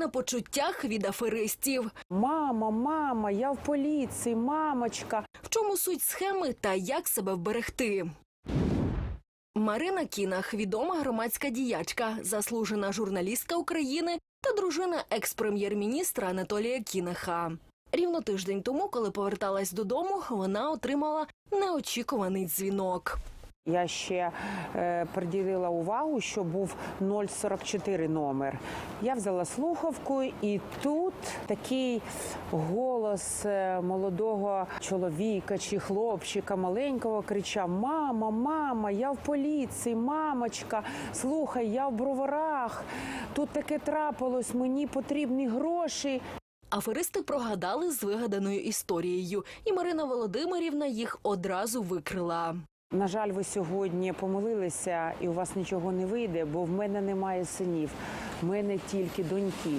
на почуттях від аферистів. Мама, мама, я в поліції, мамочка. В чому суть схеми та як себе вберегти? Марина Кінах, відома громадська діячка, заслужена журналістка України та дружина екс-прем'єр-міністра Анатолія Кінаха. Рівно тиждень тому, коли поверталась додому, вона отримала неочікуваний дзвінок. Я ще е, приділила увагу, що був 044 номер. Я взяла слухавку, і тут такий голос е, молодого чоловіка чи хлопчика маленького кричав: Мама, мама, я в поліції, мамочка, слухай, я в броварах. Тут таке трапилось, мені потрібні гроші. Аферисти прогадали з вигаданою історією, і Марина Володимирівна їх одразу викрила. На жаль, ви сьогодні помилилися, і у вас нічого не вийде, бо в мене немає синів, в мене тільки доньки.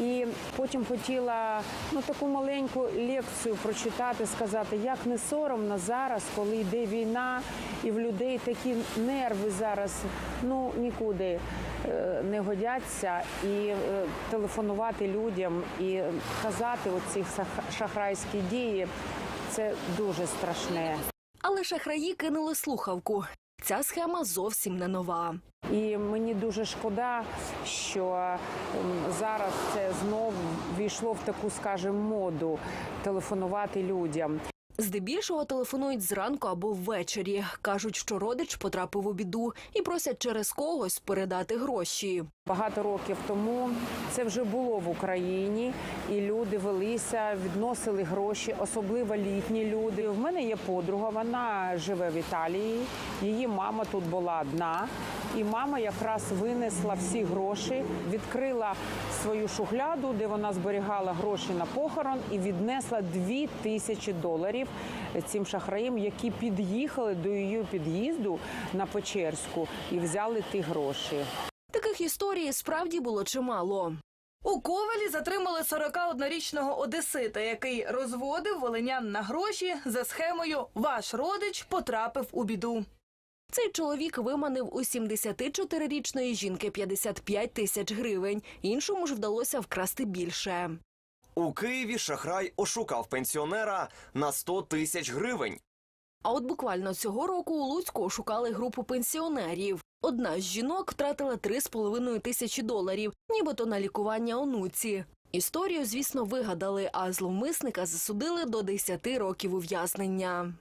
І потім хотіла ну таку маленьку лекцію прочитати, сказати, як не соромно зараз, коли йде війна, і в людей такі нерви зараз ну нікуди е, не годяться. І е, телефонувати людям і казати оці шахрайські дії це дуже страшне. Але шахраї кинули слухавку. Ця схема зовсім не нова. І мені дуже шкода, що зараз це знову війшло в таку, скажімо, моду телефонувати людям. Здебільшого телефонують зранку або ввечері. кажуть, що родич потрапив у біду і просять через когось передати гроші. Багато років тому це вже було в Україні, і люди велися, відносили гроші, особливо літні люди. В мене є подруга, вона живе в Італії. Її мама тут була одна, і мама якраз винесла всі гроші, відкрила свою шухляду, де вона зберігала гроші на похорон, і віднесла дві тисячі доларів цим шахраїм, які під'їхали до її під'їзду на Печерську і взяли ті гроші. Таких історій справді було чимало. У Ковелі затримали 41-річного одесита, який розводив волинян на гроші за схемою Ваш родич потрапив у біду. Цей чоловік виманив у 74-річної жінки 55 тисяч гривень. Іншому ж вдалося вкрасти більше. У Києві шахрай ошукав пенсіонера на 100 тисяч гривень. А от буквально цього року у Луцьку ошукали групу пенсіонерів. Одна з жінок втратила 3,5 тисячі доларів, нібито на лікування онуці. Історію, звісно, вигадали, а зловмисника засудили до 10 років ув'язнення.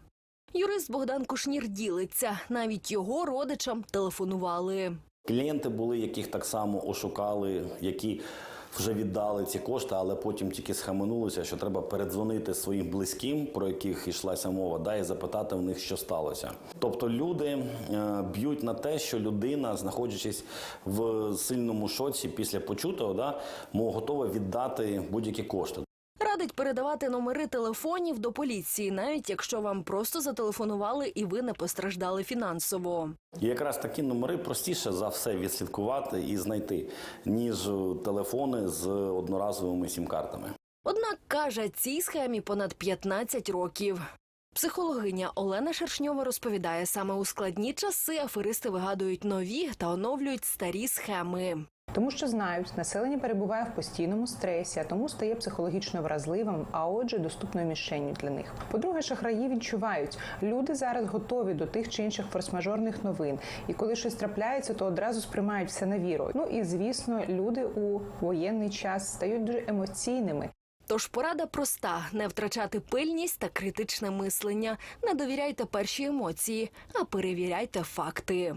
Юрист Богдан Кушнір ділиться, навіть його родичам телефонували. Клієнти були, яких так само ошукали, які вже віддали ці кошти, але потім тільки схаменулися, що треба передзвонити своїм близьким, про яких йшлася мова, да, і запитати в них, що сталося. Тобто люди е, б'ють на те, що людина, знаходячись в сильному шоці після почутого, да, готова віддати будь-які кошти. Радить передавати номери телефонів до поліції, навіть якщо вам просто зателефонували і ви не постраждали фінансово. І якраз такі номери простіше за все відслідкувати і знайти, ніж телефони з одноразовими сім-картами. Однак каже, цій схемі понад 15 років. Психологиня Олена Шершньова розповідає, саме у складні часи аферисти вигадують нові та оновлюють старі схеми. Тому що знають, населення перебуває в постійному стресі, а тому стає психологічно вразливим, а отже, доступною мішенню для них. По-друге, шахраї відчувають, люди зараз готові до тих чи інших форс-мажорних новин, і коли щось трапляється, то одразу сприймають все на віру. Ну і звісно, люди у воєнний час стають дуже емоційними. Тож порада проста: не втрачати пильність та критичне мислення, не довіряйте перші емоції, а перевіряйте факти.